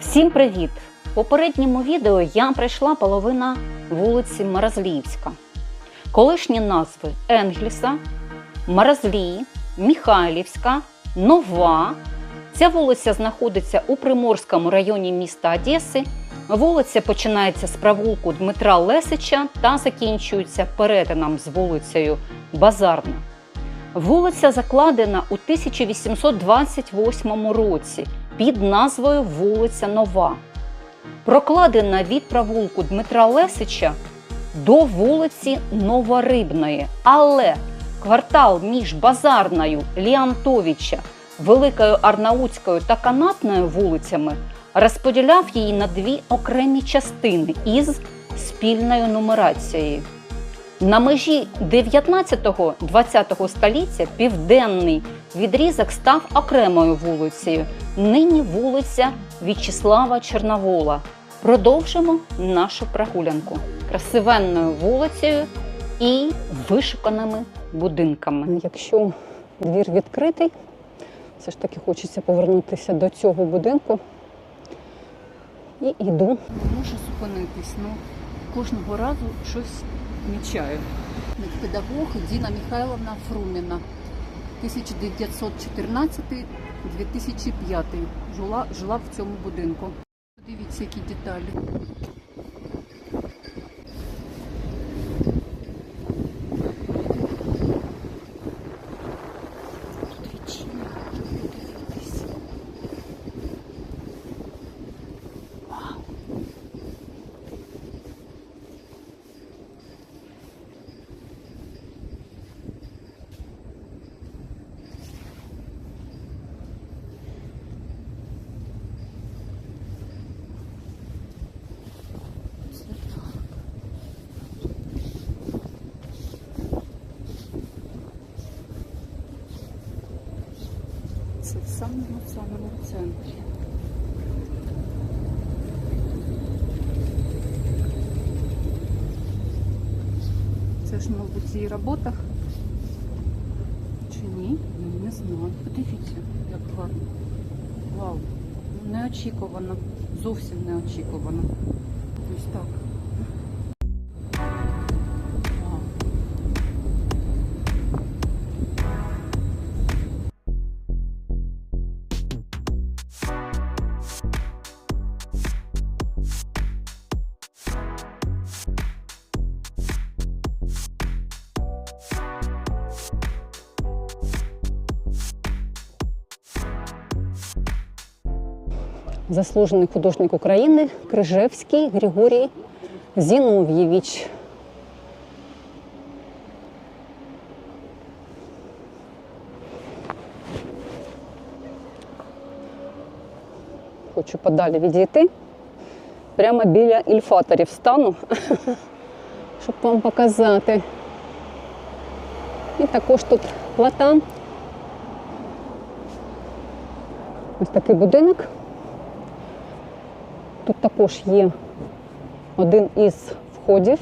Всім привіт! В попередньому відео я пройшла половина вулиці Маразліївська. Колишні назви Енгельса, Маразлії, Міхайлівська, Нова. Ця вулиця знаходиться у Приморському районі міста Одеси. Вулиця починається з провулку Дмитра Лесича та закінчується перетином з вулицею Базарна. Вулиця закладена у 1828 році під назвою Вулиця Нова. Прокладена від провулку Дмитра Лесича до вулиці Новорибної. Але квартал між Базарною, Ліантовича, Великою Арнаутською та Канатною вулицями розподіляв її на дві окремі частини із спільною нумерацією. На межі 19-20 століття південний відрізок став окремою вулицею. Нині вулиця В'ячеслава Чорновола. Продовжимо нашу прогулянку красивенною вулицею і вишуканими будинками. Якщо двір відкритий, все ж таки хочеться повернутися до цього будинку. І йду. Не можу зупинитись, ну кожного разу щось помічаю. педагог Діна Михайловна Фруміна, 1914-2005. Жила, жила в цьому будинку. Дивіться, які деталі. Це в самому самому центрі. Це ж, мабуть, в її роботах. Чи ні? Не знаю. Подивіться, як гарно. Вау. Неочікувано. Зовсім неочікувано. Ось так. Заслужений художник України Крижевський Григорій Зінов'євич. Хочу подалі відійти. Прямо біля ільфаторів стану, щоб вам показати. І також тут плата. Ось такий будинок. Тут також є один із входів.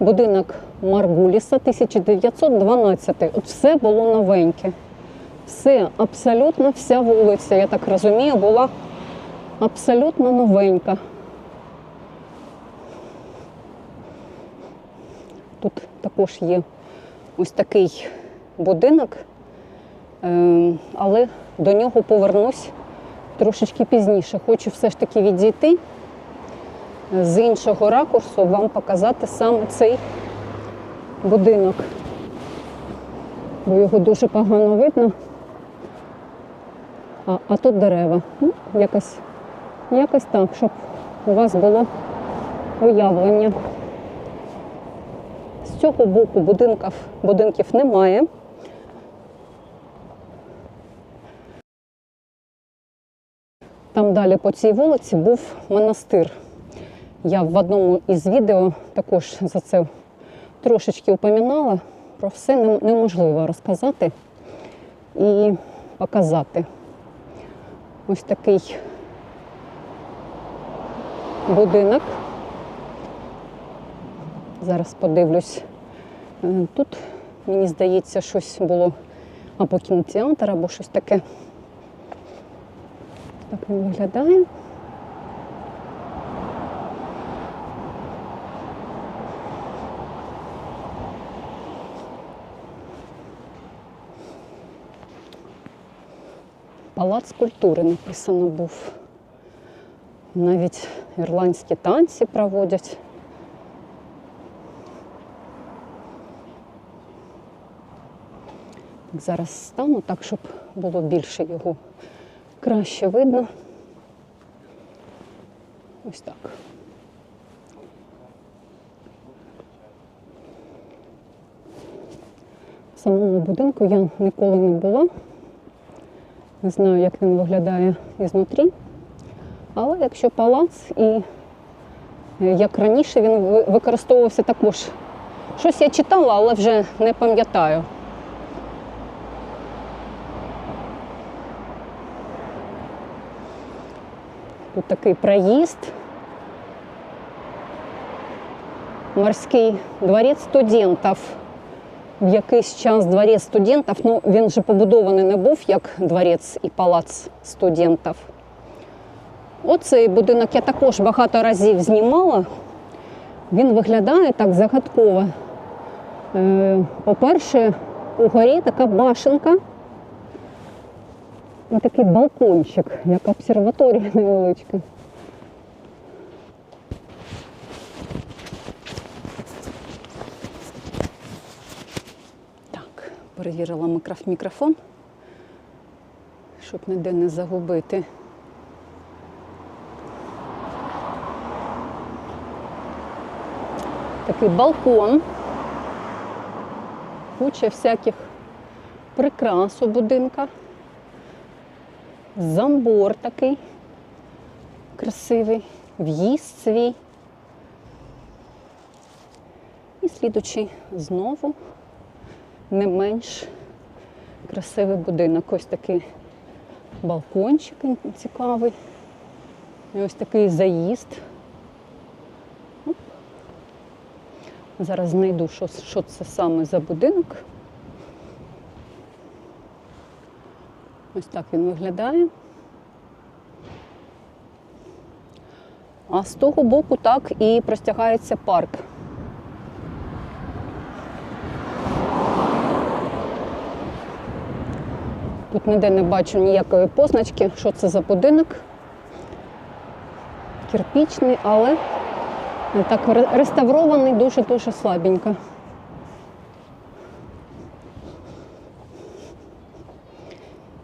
Будинок Маргуліса 1912. От все було новеньке. Все, абсолютно вся вулиця, я так розумію, була абсолютно новенька. Тут також є ось такий будинок, ем, але до нього повернусь трошечки пізніше. Хочу все ж таки відійти з іншого ракурсу, вам показати саме цей будинок. Бо його дуже погано видно. А, а тут дерева. Ну, якось, якось так, щоб у вас було уявлення. З цього боку будинків, будинків немає. Далі по цій вулиці був монастир. Я в одному із відео також за це трошечки упоминала. Про все неможливо розказати і показати. Ось такий будинок. Зараз подивлюсь. Е, Тут, мені здається, щось було або кінотеатр, або щось таке так він виглядає. Палац культури написано був. Навіть ірландські танці проводять. Зараз стану так, щоб було більше його краще видно. Ось так. В самому будинку я ніколи не була. Не знаю, як він виглядає ізнутрі. Але якщо палац і е, як раніше він ви- використовувався також. Щось я читала, але вже не пам'ятаю. Тут такий проїзд. Морський дворець студентів. В якийсь час дворець студентів, ну він же побудований не був як дворець і палац студентів. Оцей будинок я також багато разів знімала. Він виглядає так загадково. Е, По-перше, угорі така башенка і такий балкончик, як обсерваторія невеличка. Так, перевірила мікроф- мікрофон, щоб ніде не загубити. Такий балкон, куча всяких прикрас у будинках. Замбор такий красивий, в'їзд свій. І слідучий знову не менш красивий будинок. Ось такий балкончик цікавий. І ось такий заїзд. Зараз знайду, що, що це саме за будинок. Ось так він виглядає. А з того боку так і простягається парк. Тут ніде не бачу ніякої позначки, що це за будинок. Кирпічний, але так реставрований дуже-дуже слабенько.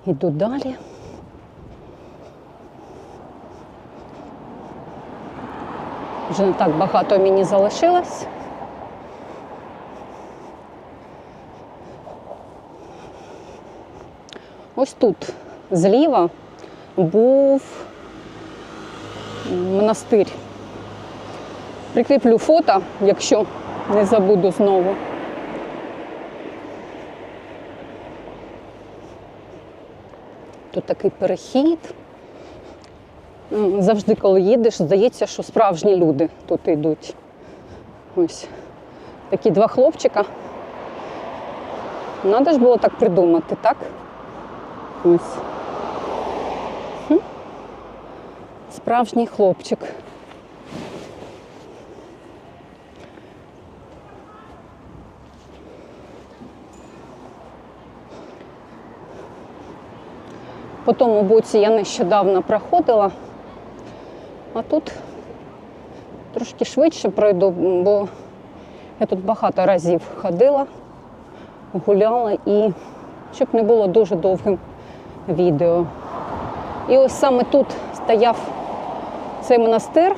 Іду далі. Вже не так багато мені залишилось. Ось тут зліва був монастир. Прикріплю фото, якщо не забуду знову. Тут такий перехід. Завжди, коли їдеш, здається, що справжні люди тут йдуть. Ось такі два хлопчика. Надо ж було так придумати, так? Ось. Справжній хлопчик. По тому боці я нещодавно проходила, а тут трошки швидше пройду, бо я тут багато разів ходила, гуляла і щоб не було дуже довгим відео. І ось саме тут стояв цей монастир,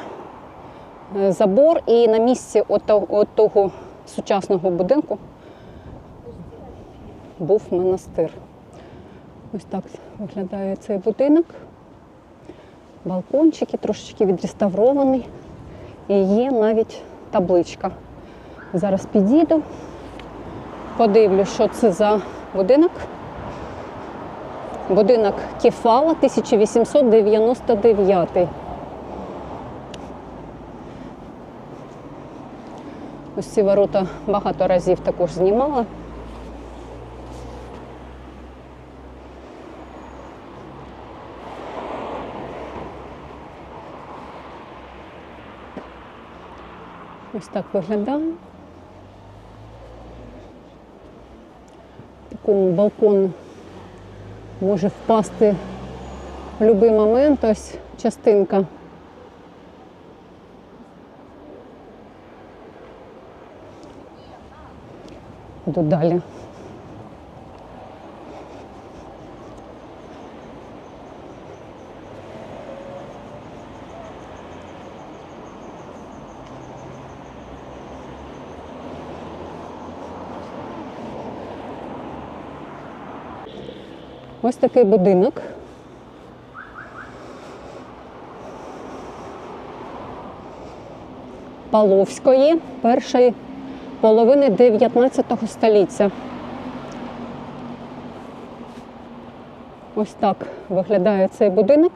е, забор, і на місці от того, от того сучасного будинку був монастир. Ось так виглядає цей будинок. Балкончики трошечки відреставрований. І є навіть табличка. Зараз підійду, подивлюсь, що це за будинок. Будинок Кефала 1899. Ось ці ворота багато разів також знімала. Ось так виглядає. Такому балкон може впасти в будь-який момент ось частинка. Йду далі. Ось такий будинок. Павловської першої половини 19 століття. Ось так виглядає цей будинок.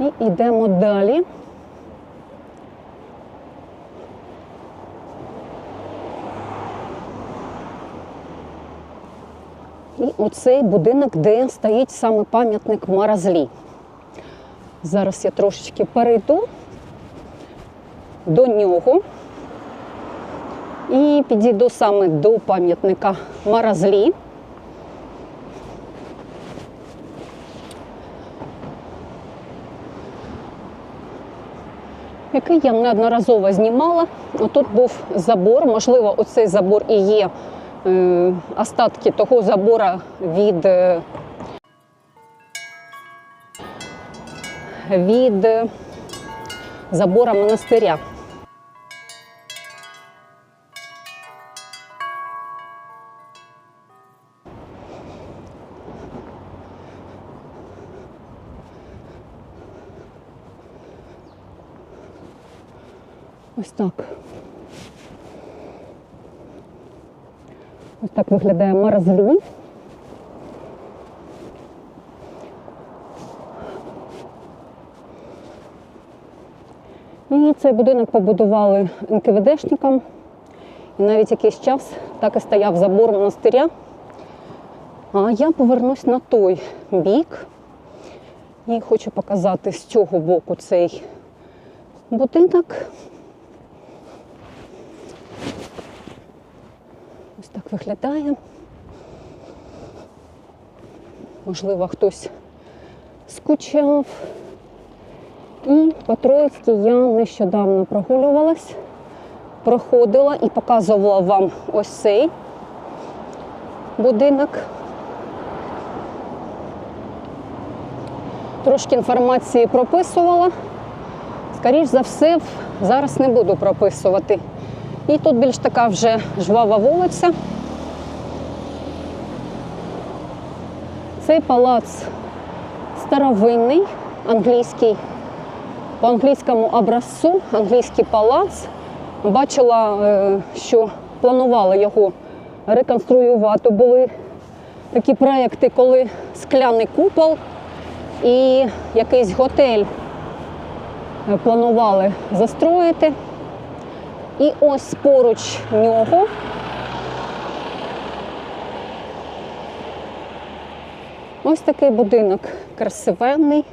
І йдемо далі. І оцей будинок, де стоїть саме пам'ятник Маразлі. Зараз я трошечки перейду до нього і підійду саме до пам'ятника Маразлі. Який я неодноразово знімала. Отут був забор, можливо, оцей забор і є остатки того забора від, е, від е, забора монастиря. Ось так. Ось так виглядає Маразлю. І цей будинок побудували НКВДшникам. І навіть якийсь час так і стояв забор монастиря. А я повернусь на той бік і хочу показати з цього боку цей будинок. Ось виглядає. Можливо, хтось скучав. І по Троїцькій я нещодавно прогулювалась, проходила і показувала вам ось цей будинок. Трошки інформації прописувала. Скоріш за все, зараз не буду прописувати. І тут більш така вже жвава вулиця. Цей палац старовинний, англійський, по англійському образцу, англійський палац. Бачила, е, що планували його реконструювати. Були такі проекти, коли скляний купол і якийсь готель е, планували застроїти. І ось поруч нього ось такий будинок красивенний,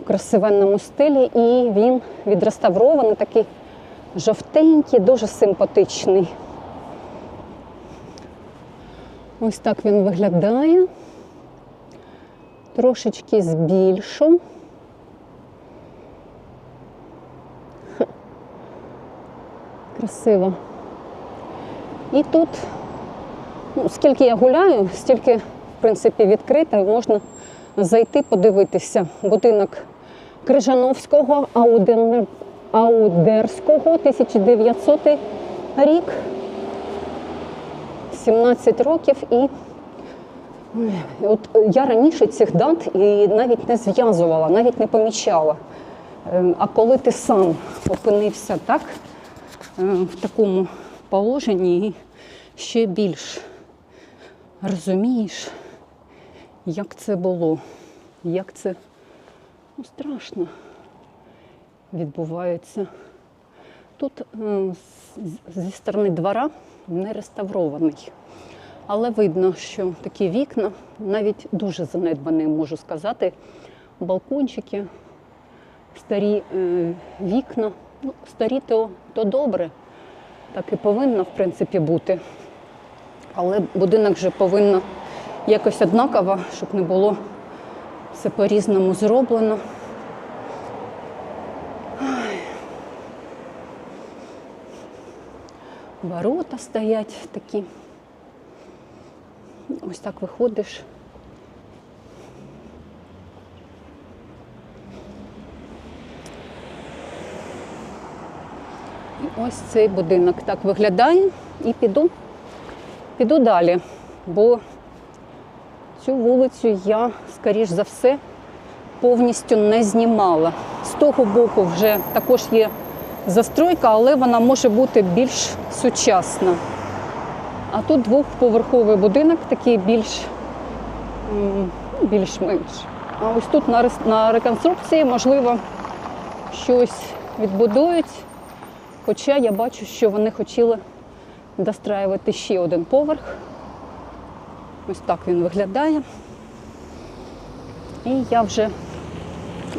в красивенному стилі, і він відреставрований, такий жовтенький, дуже симпатичний. Ось так він виглядає. Трошечки збільшу. Красиво. І тут, ну, скільки я гуляю, стільки, в принципі, відкрито, і можна зайти, подивитися. Будинок Крижановського, Аудерського, 1900 рік, 17 років. І от я раніше цих дат і навіть не зв'язувала, навіть не помічала. Е, А коли ти сам опинився так, е, в такому положенні ще більш розумієш, як це було, як це ну, страшно відбувається. Тут е, зі сторони двора не реставрований. Але видно, що такі вікна, навіть дуже занедбані, можу сказати, балкончики, старі е, вікна. Ну, старі то, то добре, так і повинно, в принципі, бути. Але будинок вже повинно якось однаково, щоб не було все по-різному зроблено. Ворота стоять такі. Ось так виходиш. І ось цей будинок так виглядає. І піду, піду далі, бо цю вулицю я, скоріш за все, повністю не знімала. З того боку вже також є застройка, але вона може бути більш сучасна. А тут двохповерховий будинок, такий більш ну, більш-менш. А ось тут на реконструкції, можливо, щось відбудують. Хоча я бачу, що вони хотіли достраювати ще один поверх. Ось так він виглядає. І я вже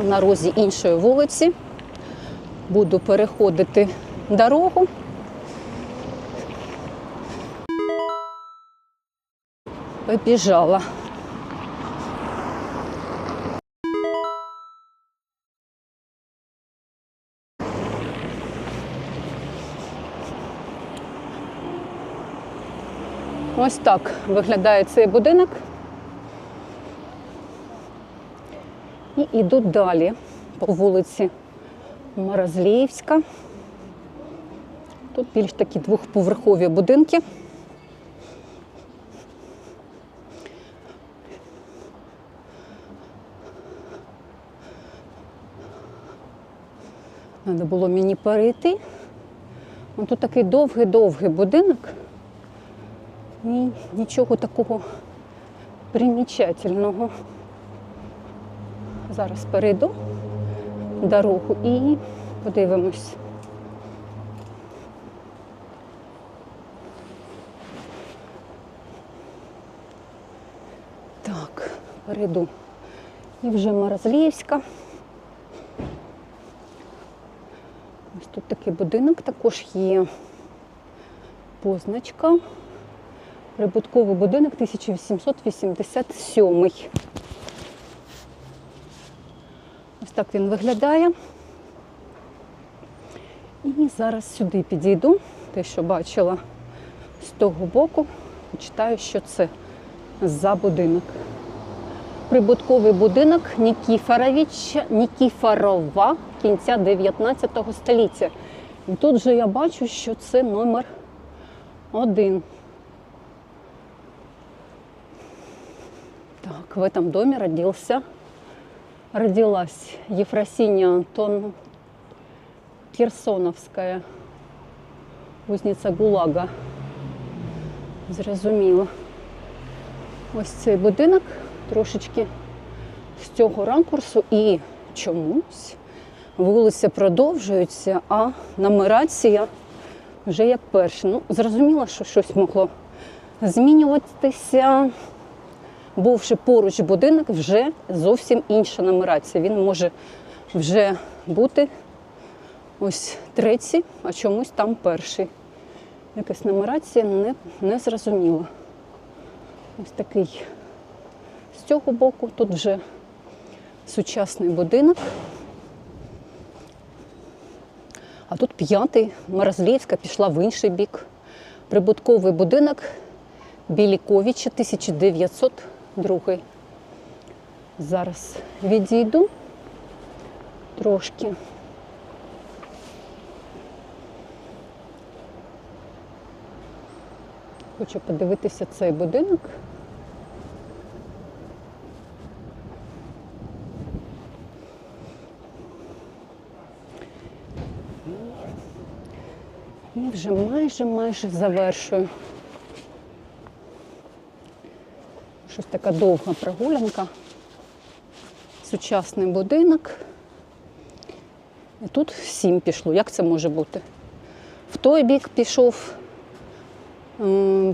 на розі іншої вулиці буду переходити дорогу. Побіжала. Ось так виглядає цей будинок. І йду далі по вулиці Морозліївська. Тут більш такі двохповерхові будинки. Треба було мені перейти. Тут такий довгий-довгий будинок. І нічого такого примічательного. Зараз перейду дорогу і подивимось. Так, перейду. І вже Морозліївська. Ось тут такий будинок також є позначка. Прибутковий будинок 1887. Ось так він виглядає. І зараз сюди підійду, те, що бачила з того боку, почитаю, що це за будинок. Прибутковий будинок Нікіфоровича Нікіфорова кінця 19 століття. І тут же я бачу, що це номер один. Так, в этом доме родился, родилась Ефросинья Антон Кирсоновская, узниця ГУЛАГа. Зрозуміло. Ось цей будинок трошечки з цього ракурсу і чомусь вулиця продовжується, а нумерація вже як перша. Ну, зрозуміло, що щось могло змінюватися. Бувши поруч будинок, вже зовсім інша нумерація. Він може вже бути ось третій, а чомусь там перший. Якась нумерація не, не зрозуміла. Ось такий з цього боку. Тут вже сучасний будинок. А тут п'ятий, Морозлівська пішла в інший бік. Прибутковий будинок Біліковича 1902. Зараз відійду трошки. Хочу подивитися цей будинок. І вже майже майже завершую. Щось така довга прогулянка. Сучасний будинок. І тут сім пішло. Як це може бути? В той бік пішов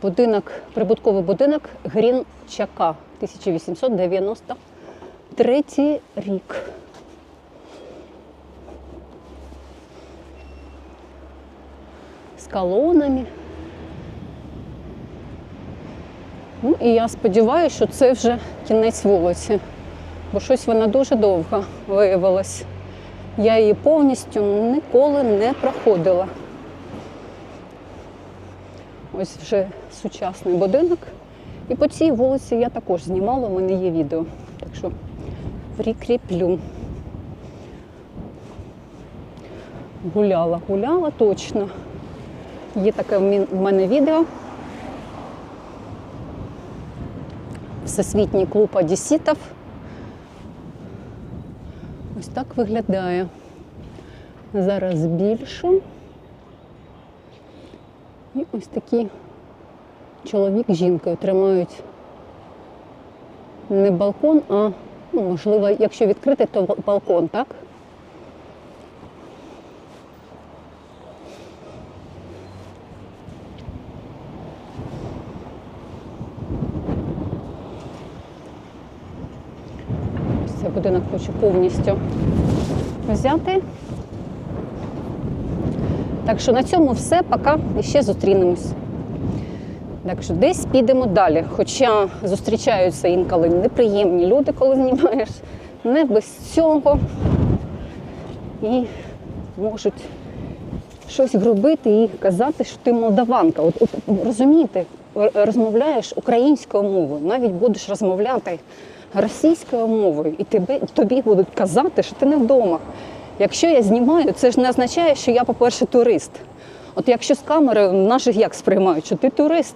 будинок, прибутковий будинок Грінчака 1893 рік. З колонами. Ну і я сподіваюся, що це вже кінець вулиці, бо щось вона дуже довга виявилась. Я її повністю ніколи не проходила. Ось вже сучасний будинок. І по цій вулиці я також знімала, у мене є відео. Так що прикріплю. Гуляла, гуляла точно. Є таке в мене відео. Всесвітній клуб одеситів. Ось так виглядає. Зараз більшу. І ось такі чоловік з жінкою тримають не балкон, а ну, можливо, якщо відкрити, то балкон, так? Ось цей будинок хочу повністю взяти. Так що на цьому все. Пока і ще зустрінемось. Так що десь підемо далі. Хоча зустрічаються інколи неприємні люди, коли знімаєш, не без цього. І можуть щось грубити і казати, що ти молдаванка. От, от розумієте, розмовляєш українською мовою, навіть будеш розмовляти російською мовою, і тебе, тобі будуть казати, що ти не вдома. Якщо я знімаю, це ж не означає, що я, по-перше, турист. От якщо з камери наших як сприймають, що ти турист,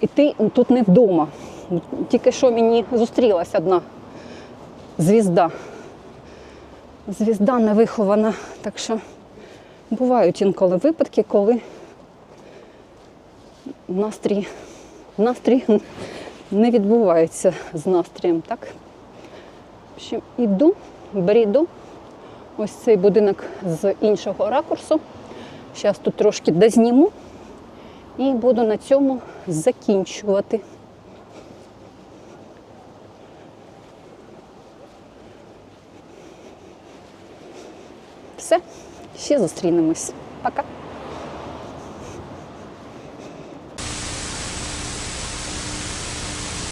і ти тут не вдома. Тільки що мені зустрілася одна звізда. Звізда невихована. Так що бувають інколи випадки, коли настрій, настрій не відбувається з настроєм. Так? Общем, іду, бріду. Ось цей будинок з іншого ракурсу. Зараз тут трошки дозніму і буду на цьому закінчувати. Все, ще зустрінемось. Пока.